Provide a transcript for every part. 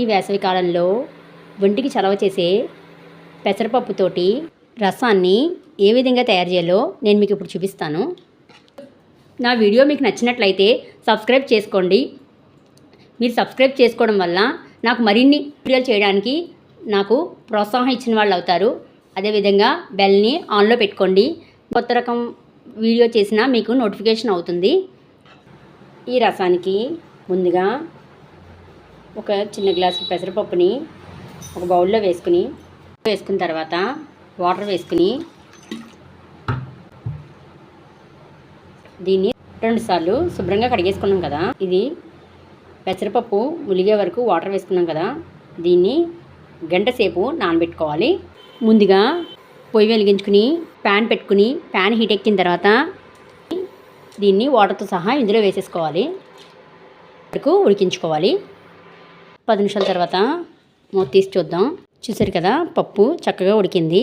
ఈ వేసవి కాలంలో ఒంటికి చలవ చేసే పెసరపప్పుతోటి రసాన్ని ఏ విధంగా తయారు చేయాలో నేను మీకు ఇప్పుడు చూపిస్తాను. నా వీడియో మీకు నచ్చినట్లయితే సబ్స్క్రైబ్ చేసుకోండి. మీరు సబ్స్క్రైబ్ చేసుకోవడం వల్ల నాకు మరిన్ని వీడియోలు చేయడానికి నాకు ప్రోత్సాహం ఇచ్చిన వాళ్ళు అవుతారు. అదేవిధంగా బెల్ని ఆన్లో పెట్టుకోండి. కొత్త రకం వీడియో చేసినా మీకు నోటిఫికేషన్ అవుతుంది. ఈ రసానికి ముందుగా ఒక చిన్న గ్లాసు పెసరపప్పుని ఒక బౌల్లో వేసుకుని వేసుకున్న తర్వాత వాటర్ వేసుకుని దీన్ని రెండుసార్లు శుభ్రంగా కడిగేసుకున్నాం కదా. ఇది పెసరపప్పు ములిగే వరకు వాటర్ వేసుకున్నాం కదా. దీన్ని గంట సేపు నానబెట్టుకోవాలి. ముందుగా పొయ్యి వెలిగించుకుని ప్యాన్ పెట్టుకుని ప్యాన్ హీట్ ఎక్కిన తర్వాత దీన్ని వాటర్తో సహా ఇందులో వేసేసుకోవాలి. వరకు ఉడికించుకోవాలి. పది నిమిషాల తర్వాత మూత తీసి చూద్దాం. చూసారు కదా పప్పు చక్కగా ఉడికింది.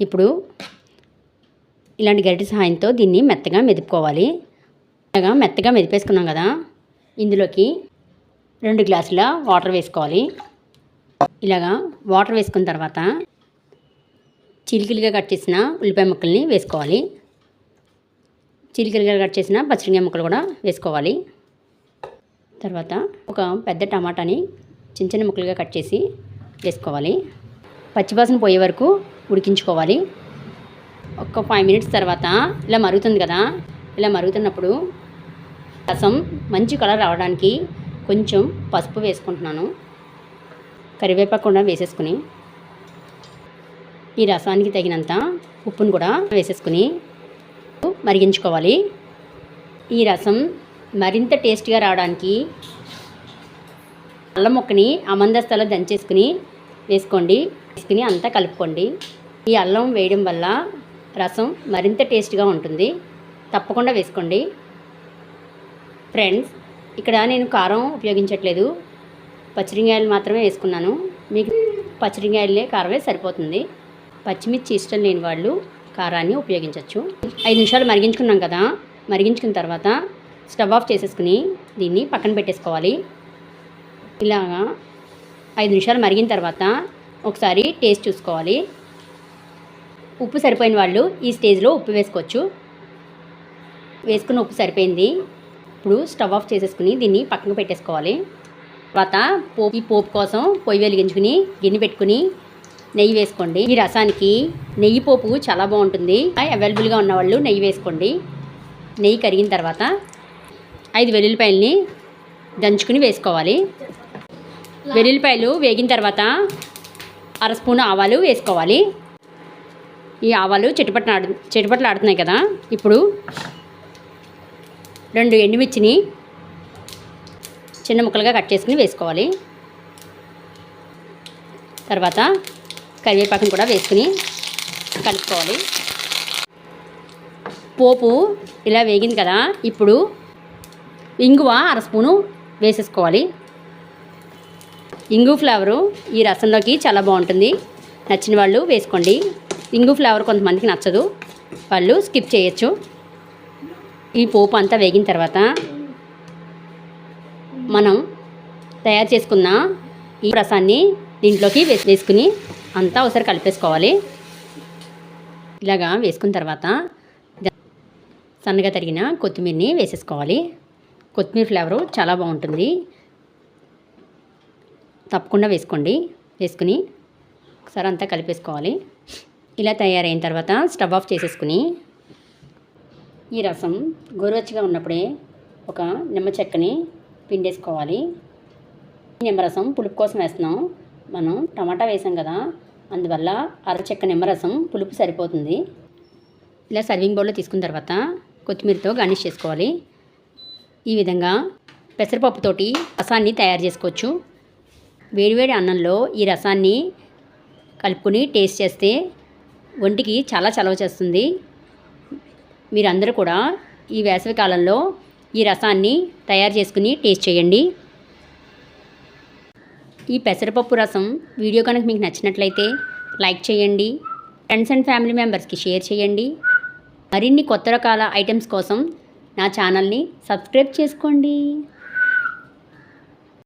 ఇప్పుడు ఇలాంటి గరిటె సహాయంతో దీన్ని మెత్తగా మెదుపుకోవాలి. ఇలాగా మెత్తగా మెదిపేసుకున్నాం కదా ఇందులోకి రెండు గ్లాసుల వాటర్ వేసుకోవాలి. ఇలాగా వాటర్ వేసుకున్న తర్వాత చిలికిలుగా కట్ చేసిన ఉల్లిపాయ ముక్కల్ని వేసుకోవాలి. చిలికిలుగా కట్ చేసిన పచ్చిమిరపకాయ ముక్కలు కూడా వేసుకోవాలి. తర్వాత ఒక పెద్ద టమాటాని చిన్న చిన్న ముక్కలుగా కట్ చేసి వేసుకోవాలి. పచ్చివాసన పోయే వరకు ఉడికించుకోవాలి. ఒక ఫైవ్ మినిట్స్ తర్వాత ఇలా మరుగుతుంది కదా ఇలా మరుగుతున్నప్పుడు రసం మంచి కలర్ రావడానికి కొంచెం పసుపు వేసుకుంటున్నాను. కరివేపాకు కూడా వేసేసుకుని ఈ రసానికి తగినంత ఉప్పును కూడా వేసేసుకుని మరిగించుకోవాలి. ఈ రసం మరింత టేస్ట్గా రావడానికి అల్లం ముక్కని అమందస్తలో దంచేసుకుని వేసుకోండి. వేసుకుని అంతా కలుపుకోండి. ఈ అల్లం వేయడం వల్ల రసం మరింత టేస్ట్గా ఉంటుంది. తప్పకుండా వేసుకోండి. ఫ్రెండ్స్ ఇక్కడ నేను కారం ఉపయోగించట్లేదు. పచ్చిరింగాయలు మాత్రమే వేసుకున్నాను. మీకు పచ్చిరింగాయలే కారమే సరిపోతుంది. పచ్చిమిర్చి ఇష్టం లేని వాళ్ళు కారాన్ని ఉపయోగించవచ్చు ఐదు నిమిషాలు మరిగించుకున్నాం కదా. మరిగించుకున్న తర్వాత స్టవ్ ఆఫ్ చేసేసుకుని దీన్ని పక్కన పెట్టేసుకోవాలి. ఇలాగా ఐదు నిమిషాలు మరిగిన తర్వాత ఒకసారి టేస్ట్ చూసుకోవాలి. ఉప్పు సరిపోయిన వాళ్ళు ఈ స్టేజ్లో ఉప్పు వేసుకోవచ్చు. వేసుకున్న ఉప్పు సరిపోయింది. ఇప్పుడు స్టవ్ ఆఫ్ చేసేసుకుని దీన్ని పక్కన పెట్టేసుకోవాలి. తర్వాత పోపు ఈ పోపు కోసం పొయ్యి వెలిగించుకుని గిన్నె పెట్టుకుని నెయ్యి వేసుకోండి. ఈ రసానికి నెయ్యి పోపు చాలా బాగుంటుంది. అవైలబుల్గా ఉన్నవాళ్ళు నెయ్యి వేసుకోండి. నెయ్యి కరిగిన తర్వాత ఐదు వెల్లుల్లిపాయలని దంచుకుని వేసుకోవాలి. వెల్లుల్లిపాయలు వేగిన తర్వాత అర స్పూన్ ఆవాలు వేసుకోవాలి. ఈ ఆవాలు చిటపట్లు ఆడు చెట్టుపట్లు ఆడుతున్నాయి కదా. ఇప్పుడు రెండు ఎండుమిర్చిని చిన్న ముక్కలుగా కట్ చేసుకుని వేసుకోవాలి. తర్వాత కరివేపాకుని కూడా వేసుకుని కలుపుకోవాలి. పోపు ఇలా వేగింది కదా. ఇప్పుడు ఇంగువ అర స్పూను వేసేసుకోవాలి. ఇంగు ఫ్లేవరు ఈ రసంలోకి చాలా బాగుంటుంది. నచ్చిన వాళ్ళు వేసుకోండి. ఇంగు ఫ్లేవర్ కొంతమందికి నచ్చదు. వాళ్ళు స్కిప్ చేయొచ్చు. ఈ పోపు అంతా వేగిన తర్వాత మనం తయారు చేసుకున్న ఈ రసాన్ని దీంట్లోకి వేసుకుని అంతా ఒకసారి కలిపేసుకోవాలి. ఇలాగా వేసుకున్న తర్వాత సన్నగా తరిగిన కొత్తిమీరని వేసేసుకోవాలి. కొత్తిమీర ఫ్లేవరు చాలా బాగుంటుంది. తప్పకుండా వేసుకోండి. వేసుకుని ఒకసారి అంతా కలిపేసుకోవాలి. ఇలా తయారైన తర్వాత స్టవ్ ఆఫ్ చేసేసుకుని ఈ రసం గోరువెచ్చగా ఉన్నప్పుడే ఒక నిమ్మ చెక్కని పిండేసుకోవాలి. నిమ్మరసం పులుపు కోసం వేస్తున్నాం. మనం టమాటా వేసాం కదా అందువల్ల అరచెక్క నిమ్మరసం పులుపు సరిపోతుంది. ఇలా సర్వింగ్ బౌల్లో తీసుకున్న తర్వాత కొత్తిమీరతో గార్నిష్ చేసుకోవాలి. ఈ విధంగా పెసరపప్పుతోటి రసాన్ని తయారు చేసుకోవచ్చు. వేడివేడి అన్నంలో ఈ రసాన్ని కలుపుకొని టేస్ట్ చేస్తే ఒంటికి చాలా చలవ చేస్తుంది. మీరందరూ కూడా ఈ వేసవి కాలంలో ఈ రసాన్ని తయారు చేసుకుని టేస్ట్ చేయండి. ఈ పెసరపప్పు రసం వీడియో కనుక మీకు నచ్చినట్లయితే లైక్ చేయండి. ఫ్రెండ్స్ అండ్ ఫ్యామిలీ మెంబర్స్కి షేర్ చేయండి. మరిన్ని కొత్త రకాల ఐటమ్స్ కోసం నా ఛానల్ని సబ్స్క్రైబ్ చేసుకోండి.